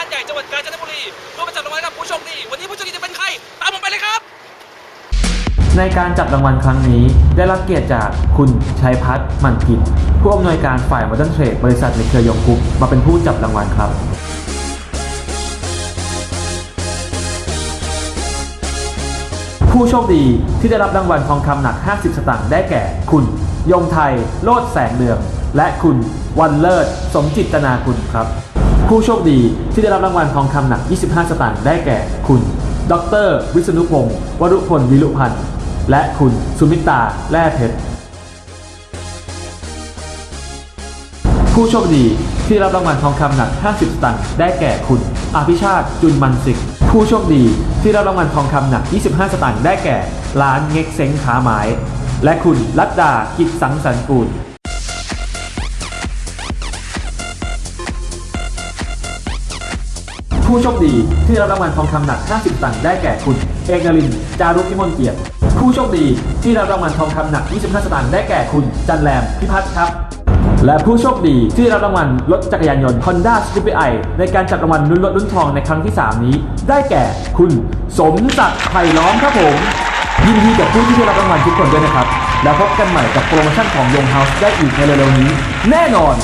าดใหญ่จังหวัดกาญจนบุรีร่วมมาจับรางวัลกับผู้โชคดี วันนี้ผู้โชคดีจะเป็นใคร ตามผมไปเลยครับ ในการจับรางวัลครั้งนี้ได้รับเกียรติจากคุณชัยพัฒน์หมันกิจผู้อำนวยการฝ่ายมอเตอร์เทรดบริษัทในเครือยงกรุ๊ปมาเป็นผู้จับรางวัลครับผู้โชคดีที่ได้รับรางวัลทองคำหนัก 50 สตางค์ได้แก่ คุณ ยงไทย โลดแสงเรือง และคุณวันเลิศ สมจิตนาคุณครับ ผู้โชคดีที่ได้รับรางวัลทองคำหนัก 25 สตางค์ได้แก่ คุณ ดร วิษณุพงศ์วรุพลวิรุพันธ์ และคุณสุมิตาแล่เพชร ผู้โชคดีที่ได้รับรางวัลทองคำหนัก 50 สตางค์ได้แก่คุณ อภิชาติจุนมันสิกผู้โชคดีที่ได้รับรางวัลทองคำหนัก 25 สตางค์ได้แก่ ร้านเง็กเซ้งขาไม้ และคุณลัดดากิจสังสรรค์กูล ผู้โชคดีที่รับรางวัลทองคำหนัก 50ตางค์ได้แก่คุณ เอกลิน จารุพิมลเกียรติ ผู้โชคดีที่รับรางวัลทองคำหนัก 25 สตางค์ได้แก่คุณ จันแรมพิพัฒน์ครับ และผู้โชคดีที่รับรางวัลรถจักรยานยนต์ Honda s c o o p y i ในการจัดรางวัลลุ้นรถลุ้นทองในครั้งที่ 3 นี้ ได้แก่คุณสมศักดิ์ไผ่ล้อมครับผม ยินดีกับผู้ที่ได้รับรางวัลทุกคนด้วยนะครับ แล้วพบกันใหม่กับโปรโมชั่นของยงเฮาส์ได้อีกในเร็วๆนี้ แน่นอน